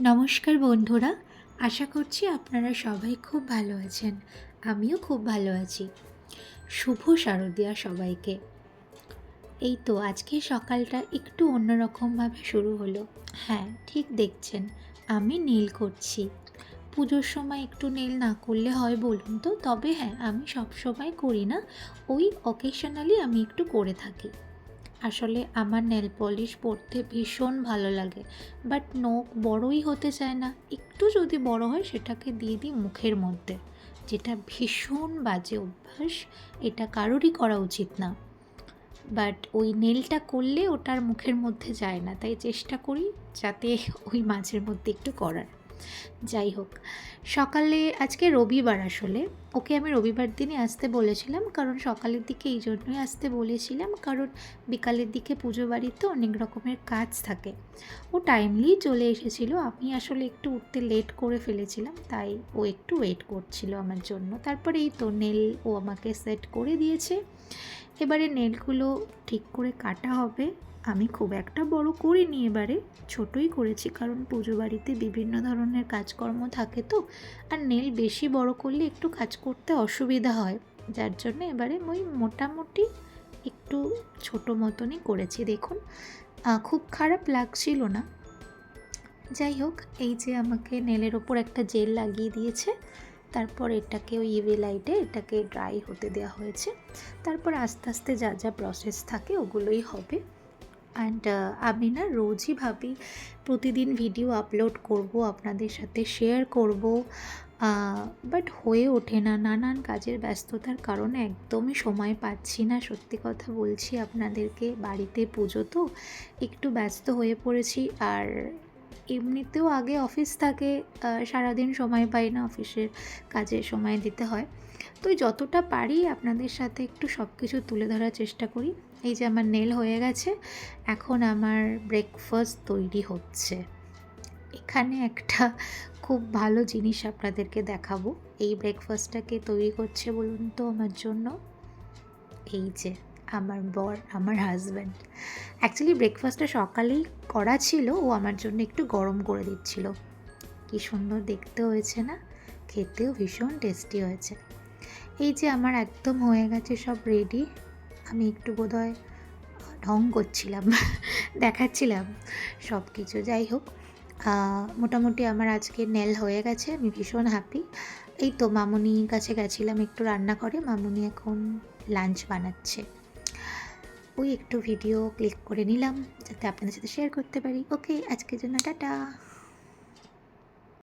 নমস্কার বন্ধুরা, আশা করছি আপনারা সবাই খুব ভালো আছেন। আমিও খুব ভালো আছি। শুভ শারদিয়া সবাইকে। এই তো আজকে সকালটা একটু অন্যরকমভাবে শুরু হলো। হ্যাঁ ঠিক দেখছেন, আমি নীল করছি। পুজোর সময় একটু নীল না করলে হয় বলুন তো? তবে হ্যাঁ আমি সব সময় করি না। ওই অকেশনালি আমি একটু করে থাকি। আসলে আমার নেল পলিশ পরতে ভীষণ ভালো লাগে বাট নখ বড়ই হতে চায় না। একটু যদি বড় হয় সেটাকে দিয়ে দিই মুখের মধ্যে, যেটা ভীষণ বাজে অভ্যাস, এটা কারোরই করা উচিত না। বাট ওই নেলটা করলে ওটার মুখের মধ্যে যায় না, তাই চেষ্টা করি যাতে ওই মাঝের মধ্যে একটু করার। যাই হোক, সকালে, আজকে রবিবার আসলে, ওকে আমি রবিবার দিনে আসতে বলেছিলাম, কারণ সকালের দিকে এই জন্যই আসতে বলেছিলাম, কারণ বিকালের দিকে পুজো বাড়িতে অনেক রকমের কাজ থাকে। ও টাইমলি চলে এসেছিল, আমি আসলে একটু উঠতে লেট করে ফেলেছিলাম, তাই ও একটু ওয়েট করছিল আমার জন্য। তারপরে এই তো নেল ও আমাকে সেট করে দিয়েছে। এবারে নেলগুলো ঠিক করে কাটা হবে। আমি খুব একটা বড় করিনি এবারে, ছোটই করেছি কারণ পুজো বাড়িতে বিভিন্ন ধরনের কাজকর্ম থাকে তো, আর নেল বেশি বড় করলে একটু কাজ করতে অসুবিধা হয়। যার জন্য এবারে ওই মোটামুটি একটু ছোট মতনই করেছি। দেখুন খুব খারাপ লাগছিল না। যাই হোক, এই যে আমাকে নেলের ওপর একটা জেল লাগিয়ে দিয়েছে, তারপর এটাকে ওই ইভি লাইটে এটাকে ড্রাই হতে দেওয়া হয়েছে। তারপর আস্তে আস্তে যা যা প্রসেস থাকে ওগুলোই হবে। অ্যান্ড আমি না রোজই ভাবি, প্রতিদিন ভিডিও আপলোড করব, আপনাদের সাথে শেয়ার করব বাট হয়ে ওঠে না। নানান কাজের ব্যস্ততার কারণে একদমই সময় পাচ্ছি না। সত্যি কথা বলছি আপনাদেরকে, বাড়িতে পুজো তো, একটু ব্যস্ত হয়ে পড়েছি। আর এমনিতেও আগে অফিস থাকে সারাদিন সময় পাই না অফিসের কাজে সময় দিতে হয়। তো যতটা পারি আপনাদের সাথে একটু সব কিছু তুলে ধরার চেষ্টা করি। এই যে আমার নেল হয়ে গেছে, এখন আমার ব্রেকফাস্ট তৈরি হচ্ছে। এখানে একটা খুব ভালো জিনিস আপনাদেরকে দেখাবো। এই ব্রেকফাস্টটাকে তৈরি করছে বলুন তো আমার জন্য। এই যে আমার বর, আমার হাজব্যান্ড অ্যাকচুয়ালি ব্রেকফাস্টটা সকালেই করা ছিল, ও আমার জন্য একটু গরম করে দিচ্ছিল। কি সুন্দর দেখতে হয়েছে না? খেতেও ভীষণ টেস্টি হয়েছে। এই যে আমার একদম হয়ে গেছে সব রেডি আমি একটু বোধহয় ঢং করছিলাম, দেখাচ্ছিলাম সব কিছু যাই হোক মোটামুটি আমার আজকে নেল হয়ে গেছে, আমি ভীষণ হ্যাপি এই তো মামুনির কাছে গেছিলাম একটু রান্না করে, মামুনি এখন লাঞ্চ বানাচ্ছে। ওই একটু ভিডিও ক্লিক করে নিলাম, যাতে আপনাদের সাথে শেয়ার করতে পারি। ওকে আজকের জন্য টাটা।